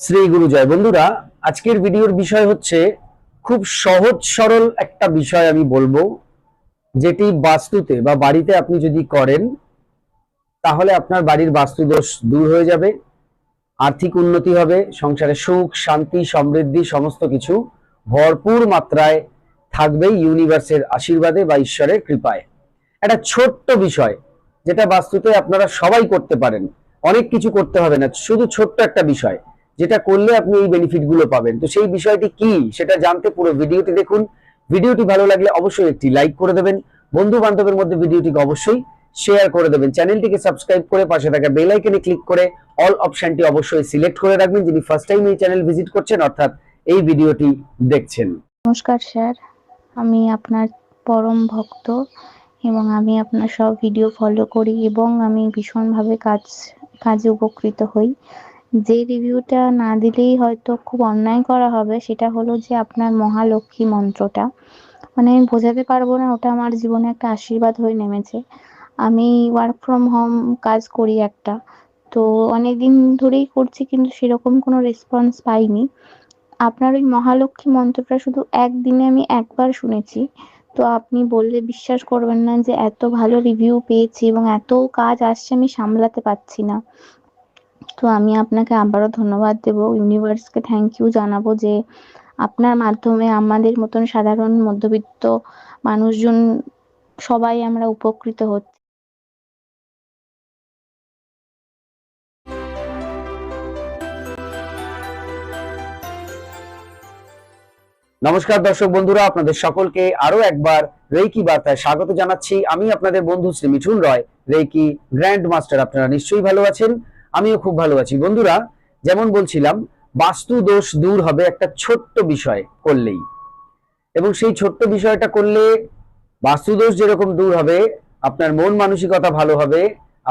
শ্রী গুরু জয়। বন্ধুরা, আজকের ভিডিওর বিষয় হচ্ছে, খুব সহজ সরল একটা বিষয় আমি বলব, যেটি বাস্তুতে বা বাড়িতে আপনি যদি করেন, তাহলে আপনার বাড়ির বাস্তু দোষ দূর হয়ে যাবে, আর্থিক উন্নতি হবে, সংসারে সুখ, শান্তি, সমৃদ্ধি, সমস্ত কিছু ভরপুর মাত্রায় থাকবে ইউনিভার্সের আশীর্বাদে বা ঈশ্বরের কৃপায়। একটা ছোট্ট বিষয়, যেটা বাস্তুতে আপনারা সবাই করতে পারেন, অনেক কিছু করতে হবে না, শুধু ছোট্ট একটা বিষয়। যেটা করলে আপনি এই বেনিফিটগুলো পাবেন। তো সেই বিষয়টি কি, সেটা জানতে পুরো ভিডিওটি দেখুন। ভিডিওটি ভালো লাগলে অবশ্যই একটি লাইক করে দেবেন। বন্ধু বান্ধবের মধ্যে ভিডিওটিকে অবশ্যই শেয়ার করে দেবেন। চ্যানেলটিকে সাবস্ক্রাইব করে পাশে থাকা বেল আইকনে ক্লিক করে অল অপশনটি অবশ্যই সিলেক্ট করে রাখবেন। যিনি ফার্স্ট টাইম এই চ্যানেল ভিজিট করছেন, অর্থাৎ এই ভিডিওটি দেখছেন। নমস্কার স্যার, আমি আপনার পরম ভক্ত এবং আমি আপনার সব ভিডিও ফলো করি এবং আমি ভীষণভাবে কাজ, কাজে উপকৃত হই। যে রিভিউটা না দিলেই হয়তো খুব অন্যায় করা হবে, সেটা হলো যে আপনার মহালক্ষ্মী মন্ত্রটা। মানে আমি বোঝাতে পারব না, ওটা আমার জীবনে একটা আশীর্বাদ হয়ে নেমেছে। আমি ওয়ার্ক ফ্রম হোম কাজ করি একটা, তো অনেকদিন ধরেই করছি কিন্তু সেরকম কোনো রেসপন্স পাইনি। আপনার ওই মহালক্ষ্মী মন্ত্রটা শুধু একদিনে আমি একবার শুনেছি, তো আপনি বললে বিশ্বাস করবেন না যে এত ভালো রিভিউ পেয়েছি এবং এত কাজ আসছে আমি সামলাতে পারছি না। তো আমি আপনাকে আবারও ধন্যবাদ দেব। ইউনিভার্সকে থ্যাংক ইউ জানাব যে আপনার মাধ্যমে আমাদের মতন সাধারণ মধ্যবিত্ত মানুষজন সবাই আমরা উপকৃত হচ্ছি। নমস্কার দর্শক বন্ধুরা, আপনাদের সকলকে আরও একবার রেইকি বার্তায় স্বাগত জানাচ্ছি। আমি আপনাদের বন্ধু Shri Mithun Roy, reiki grand master আপনারা নিশ্চয়ই ভালো আছেন। আমিও খুব ভালো আছি। বন্ধুরা, যেমন বলছিলাম বাস্তু দোষ দূর হবে একটা ছোট্ট বিষয় করলেই। এবং সেই ছোট্ট বিষয়টা করলে বাস্তু দোষ যেরকম দূর হবে, আপনার মন মানসিকতা ভালো হবে,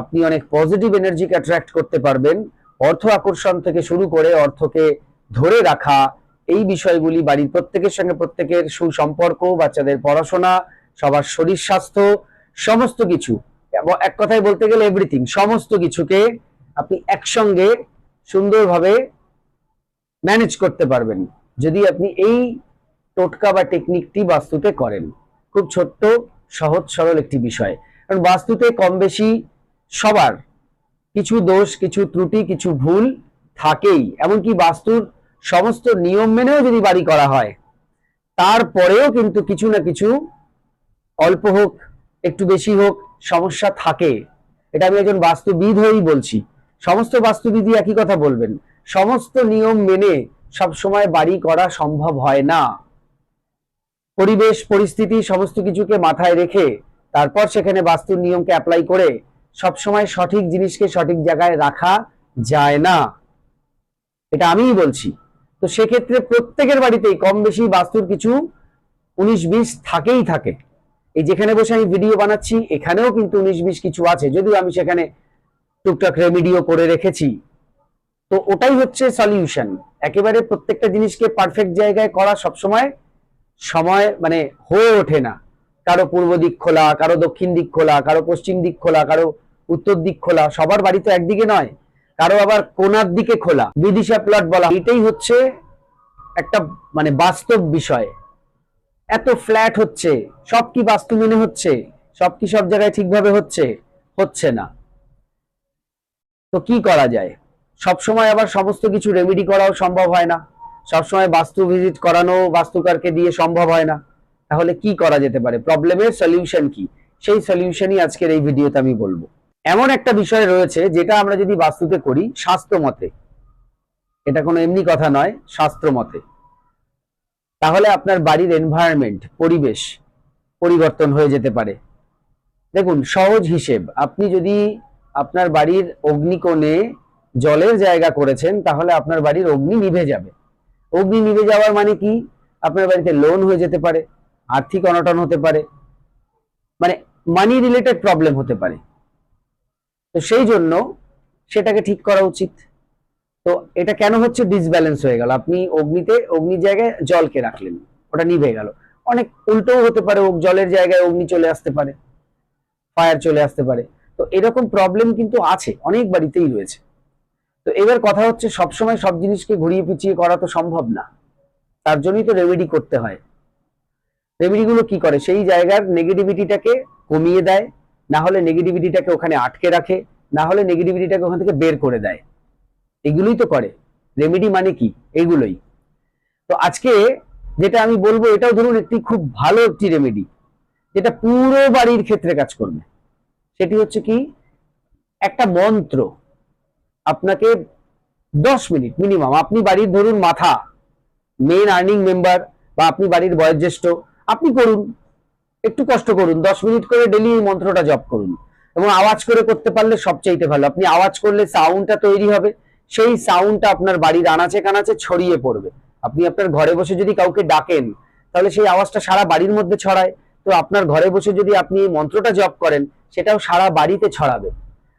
আপনি অনেক পজিটিভ এনার্জিকে অ্যাট্রাক্ট করতে পারবেন। অর্থ আকর্ষণ থেকে শুরু করে অর্থকে ধরে রাখা, এই বিষয়গুলি বাড়ির প্রত্যেকের সঙ্গে প্রত্যেকের সুসম্পর্ক, বাচ্চাদের পড়াশোনা, সবার শরীর স্বাস্থ্য, সমস্ত কিছু। এক কথায় বলতে গেলে এভরিথিং সমস্ত কিছুকে আপনি একসঙ্গে সুন্দরভাবে ম্যানেজ করতে পারবেন। যদি আপনি এই টোটকা বা টেকনিকটি বাস্তুতে করেন, খুব ছোট্ট, সহজ, সরল একটি বিষয়। কারণ বাস্তুতে কম বেশি সবার কিছু দোষ, কিছু ত্রুটি, কিছু ভুল থাকেই। এমনকি বাস্তুর সমস্ত নিয়ম মেনেও যদি বাড়ি করা হয়, তারপরেও কিন্তু কিছু না কিছু অল্প হোক, একটু বেশি হোক, সমস্যা থাকে। এটা আমি একজন বাস্তুবিদ হয়েই বলছি। সমস্ত বাস্তুবিদই একই কথা বলবেন। সমস্ত নিয়ম মেনে সব সময় বাড়ি করা সম্ভব হয় না। পরিবেশ, পরিস্থিতি সমস্ত কিছুকে মাথায় রেখে তারপর সেখানে বাস্তুর নিয়মকে অ্যাপ্লাই করে সব সময় সঠিক জিনিসকে সঠিক জায়গায় রাখা যায় না। এটা আমিই বলছি। তো সেক্ষেত্রে প্রত্যেকের বাড়িতেই কম বেশি বাস্তুর কিছু উনিশ বিশ থাকেই থাকে। এই যেখানে বসে আমি ভিডিও বানাচ্ছি, এখানেও কিন্তু উনিশ বিশ কিছু আছে। যদিও আমি সেখানে টুকটাক রেমিডিও করে রেখেছি। তো ওটাই হচ্ছে সলিউশন একেবারে প্রত্যেকটা জিনিসকে পারফেক্ট জায়গায় করা সবসময় সময় মানে হয়ে ওঠে না। কারও পূর্ব দিক খোলা, কারও দক্ষিণ দিক খোলা, কারও পশ্চিম দিক খোলা, কারও উত্তর দিক খোলা, সবার বাড়ি তো একদিকে নয়। কারও আবার কোনার দিকে খোলা। বিদিশা প্লট বলা, এটাই হচ্ছে একটা মানে বাস্তব বিষয়। এত ফ্ল্যাট হচ্ছে, সব কি বাস্তু মেনে হচ্ছে? সব কি সব জায়গায় ঠিকভাবে হচ্ছে? হচ্ছে না। তো কি করা যায়? সব সময় আবার সমস্ত কিছু রেমেডি করাও সম্ভব হয় না। সব সময় বাস্তু ভিজিট করানো বাস্তুকারকে দিয়ে সম্ভব হয় না। তাহলে কি করা যেতে পারে? প্রবলেমের সলিউশন কি? সেই সলিউশনই আজকের এই ভিডিওতে আমি বলব। এমন একটা বিষয় রয়েছে যেটা আমরা যদি বাস্তুতে করি, শাস্ত্র মতে, এটা কোনো এমনি কথা নয়, শাস্ত্র মতে, তাহলে আপনার বাড়ির এনভায়রনমেন্ট পরিবেশ পরিবর্তন হয়ে যেতে পারে। দেখুন, সহজ হিসেব, আপনি যদি আপনার বাড়ির অগ্নিকোণে জলের জায়গা করেছেন, তাহলে আপনার বাড়ির অগ্নি নিভে যাবে। অগ্নি নিভে যাওয়ার মানে কি? আপনার বাড়িতে লোন হয়ে যেতে পারে, আর্থিক অনটন হতে পারে মানে মানি রিলেটেড প্রবলেম হতে পারে। তো সেই জন্য সেটাকে ঠিক করা উচিত। তো এটা কেন হচ্ছে ডিসব্যালেন্স হয়ে গেল? আপনি অগ্নিতে, অগ্নির জায়গায় জলকে রাখলেন, ওটা নিভে গেল। অনেক উল্টোও হতে পারে, জলের জায়গায় অগ্নি চলে আসতে পারে ফায়ার চলে আসতে পারে। তো এরকম প্রবলেম কিন্তু আছে, অনেক বাড়িতেই রয়েছে। তো এবার কথা হচ্ছে সবসময় সব জিনিসকে ঘুরিয়ে পিছিয়ে করা তো সম্ভব না। তার জন্যই তো রেমেডি করতে হয়। রেমেডিগুলো কি করে? সেই জায়গার নেগেটিভিটিটাকে কমিয়ে দেয়, না হলে নেগেটিভিটিটাকে ওখানে আটকে রাখে, না হলে নেগেটিভিটিটাকে ওখান থেকে বের করে দেয়। এগুলোই তো করে। রেমেডি মানে কি? এগুলোই। তো আজকে যেটা আমি বলব, এটাও ধরুন একটি খুব ভালো একটি রেমেডি যেটা পুরো বাড়ির ক্ষেত্রে কাজ করবে। সেটি হচ্ছে কি? একটা মন্ত্র। আপনাকে দশ মিনিট মিনিমাম আপনি বাড়ির ধরুন মাথা মেন আর্নিং মেম্বার বা আপনি বাড়ির বয়োজ্যেষ্ঠ, আপনি করুন। একটু কষ্ট করুন, দশ মিনিট করে ডেলি এই মন্ত্রটা জপ করুন। এবং আওয়াজ করে করতে পারলে সবচাইতে ভালো। আপনি আওয়াজ করলে সাউন্ডটা তৈরি হবে, সেই সাউন্ডটা আপনার বাড়ির আনাচে কানাচে ছড়িয়ে পড়বে। আপনি আপনার ঘরে বসে যদি কাউকে ডাকেন, তাহলে সেই আওয়াজটা সারা বাড়ির মধ্যে ছড়ায়। তো আপনার ঘরে বসে যদি আপনি এই মন্ত্রটা জপ করেন, সেটাও সারা বাড়িতে ছড়াবে।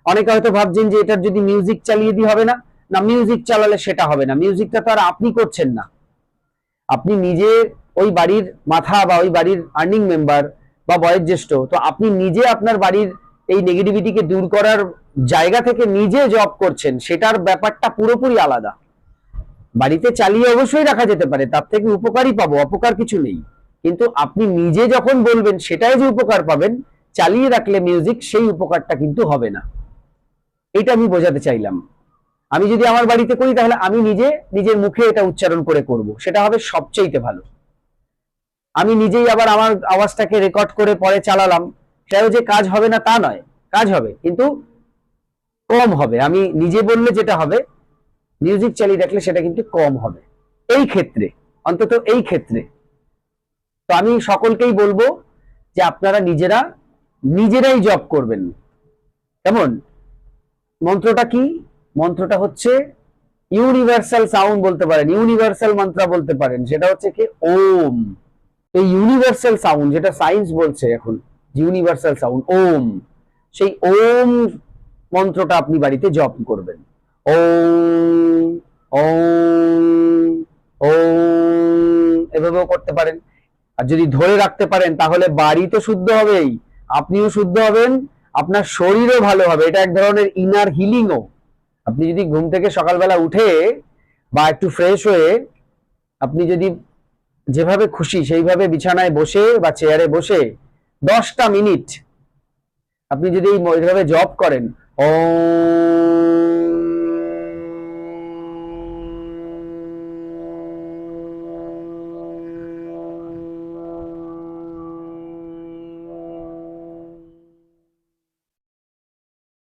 অনেকে হয়তো ভাবছেন যে এটার যদি মিউজিক চালিয়ে দিয়ে হবে না। না মিউজিক চালালে সেটা হবে না। মিউজিকটা তো আর আপনি করছেন না। আপনি নিজে ওই বাড়ির মাথা বা ওই বাড়ির আর্নিং মেম্বার বা বয়োজ্যেষ্ঠ তো আপনি নিজে আপনার বাড়ির এই নেগেটিভিটিকে দূর করার জায়গা থেকে নিজে জব করছেন, সেটার ব্যাপারটা পুরোপুরি আলাদা। বাড়িতে চালিয়ে অবশ্যই রাখা যেতে পারে, তার থেকে উপকারই পাবো, অপকার কিছু নেই। কিন্তু আপনি নিজে যখন বলবেন সেটাই যে উপকার পাবেন, চালিয়ে রাখলে মিউজিক সেই উপকারটা কিন্তু হবে না। এটা আমি বোঝাতে চাইলাম। আমি যদি আমার বাড়িতে করি তাহলে আমি নিজে নিজের মুখে এটা উচ্চারণ করে করব। সেটা হবে সবচেয়ে ভালো। আমি নিজেই আবার আমার আওয়াজটাকে রেকর্ড করে পরে চালালাম। সেটাও যে কাজ হবে না তা নয়। কাজ হবে, কিন্তু কম হবে। আমি নিজে বললে যেটা হবে মিউজিক চালিয়ে রাখলে সেটা কিন্তু কম হবে। এই ক্ষেত্রে, অন্তত এই ক্ষেত্রে। তো আমি সকলকেই বলব যে আপনারা নিজেরা নিজেরাই জব করবেন। কেমন? মন্ত্রটা কি? মন্ত্রটা হচ্ছে ইউনিভার্সাল সাউন্ড বলতে পারেন ইউনিভার্সাল মন্ত্র বলতে পারেন, সেটা হচ্ছে কি ওম। এই ইউনিভার্সাল সাউন্ড যেটা সায়েন্স বলছে এখন ইউনিভার্সাল সাউন্ড ওম, সেই ওম মন্ত্রটা আপনি বাড়িতে জপ করবেন। ওম ওম ওম, এভাবেও করতে পারেন। আর যদি ধরে রাখতে পারেন, তাহলে বাড়ি তো শুদ্ধ হবেই। আপনিও শুদ্ধ হবেন, আপনার শরীরও ভালো হবে। এটা এক ধরনের ইনার হিলিংও আপনি যদি ঘুম থেকে সকালবেলা উঠে বা একটু ফ্রেশ হয়ে আপনি যদি যেভাবে খুশি সেইভাবে বিছানায় বসে বা চেয়ারে বসে দশটা মিনিট আপনি যদি এই এইভাবে জব করেন ও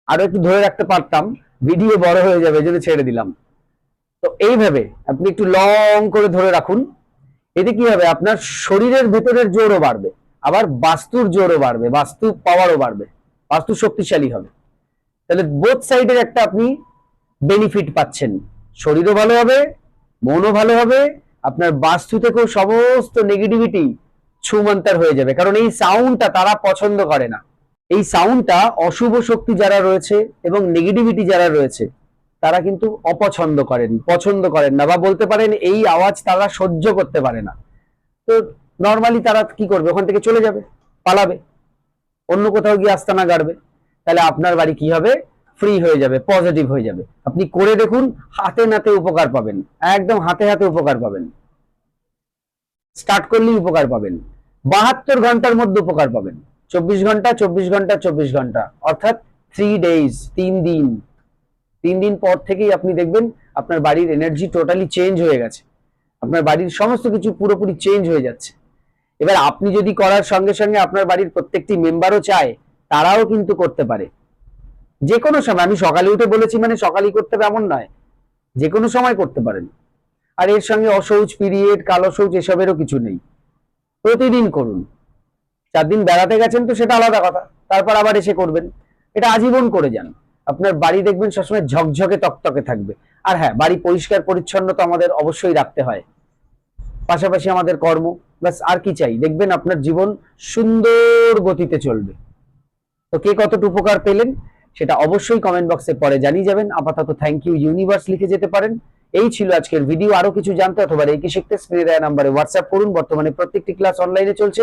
আরও একটু ধরে রাখতে পারতাম ভিডিও বড় হয়ে যাবে জন্য ছেড়ে দিলাম। তো এইভাবে আপনি একটু লং করে ধরে রাখুন। এতে কি হবে? আপনার শরীরের ভেতরের জোরও বাড়বে, আবার বাস্তুর জোরও বাড়বে, বাস্তু পাওয়ারও বাড়বে, বাস্তু শক্তিশালী হবে। তাহলে বোথ সাইডের একটা আপনি বেনিফিট পাচ্ছেন। শরীরও ভালো হবে, মনও ভালো হবে, আপনার বাস্তু থেকেও সমস্ত নেগেটিভিটি ছুমন্তার হয়ে যাবে। কারণ এই সাউন্ডটা তারা পছন্দ করে না। এই সাউন্ডটা অশুভ শক্তি যারা রয়েছে এবং নেগেটিভিটি যারা রয়েছে, তারা কিন্তু অপছন্দ করেন, পছন্দ করেন না বা বলতে পারেন এই আওয়াজ তারা সহ্য করতে পারে না। তো নর্মালি তারা কি করবে? ওখান থেকে চলে যাবে, পালাবে। অন্য কোথাও গিয়ে আস্তানা গাড়বে। তাহলে আপনার বাড়ি কি হবে? ফ্রি হয়ে যাবে পজিটিভ হয়ে যাবে। আপনি করে দেখুন, হাতে নাতে উপকার পাবেন, একদম হাতে হাতে উপকার পাবেন। স্টার্ট করলেই উপকার পাবেন। বাহাত্তর ঘণ্টার মধ্যে উপকার পাবেন। চব্বিশ ঘণ্টা চব্বিশ ঘণ্টা চব্বিশ ঘণ্টা। অর্থাৎ থ্রি ডেজ তিন দিন। তিন দিন পর থেকেই আপনি দেখবেন আপনার বাড়ির এনার্জি টোটালি চেঞ্জ হয়ে গেছে। আপনার বাড়ির সমস্ত কিছু পুরোপুরি চেঞ্জ হয়ে যাচ্ছে। এবার আপনি যদি করার সঙ্গে সঙ্গে আপনার বাড়ির প্রত্যেকটি মেম্বারও চায়, তারাও কিন্তু করতে পারে। যে কোনো সময়, আমি সকালে উঠে বলেছি মানে সকালেই করতে এমন নয়। যে কোনো সময় করতে পারেন। আর এর সঙ্গে অসৌচ পিরিয়ড কালো শৌচ এসবেরও কিছু নেই। প্রতিদিন করুন। চার দিন বেড়াতে গেছেন তো সেটা আলাদা কথা। তারপর আবার এসে করবেন। এটা আজীবন করে যান। আপনার বাড়ি দেখবেন সবসময় ঝকঝকে তকতকে থাকবে। আর হ্যাঁ বাড়ি পরিষ্কার, পরিচ্ছন্ন তো আমাদের অবশ্যই রাখতে হয়। পাশাপাশি আমাদের কর্ম, ব্যাস আর কি চাই। দেখবেন আপনার জীবন সুন্দর গতিতে চলবে। তো কে কতটুকু উপকার পেলেন, সেটা অবশ্যই কমেন্ট বক্সে পরে জানিয়ে যাবেন। আপাতত থ্যাংক ইউ ইউনিভার্স লিখে যেতে পারেন। এই ছিল আজকের ভিডিও আরও কিছু জানতে অথবা এই কি শিখতে, স্ক্রিনে দেওয়া নাম্বারে হোয়াটসঅ্যাপ করুন। বর্তমানে প্রত্যেকটি ক্লাস অনলাইনে চলছে।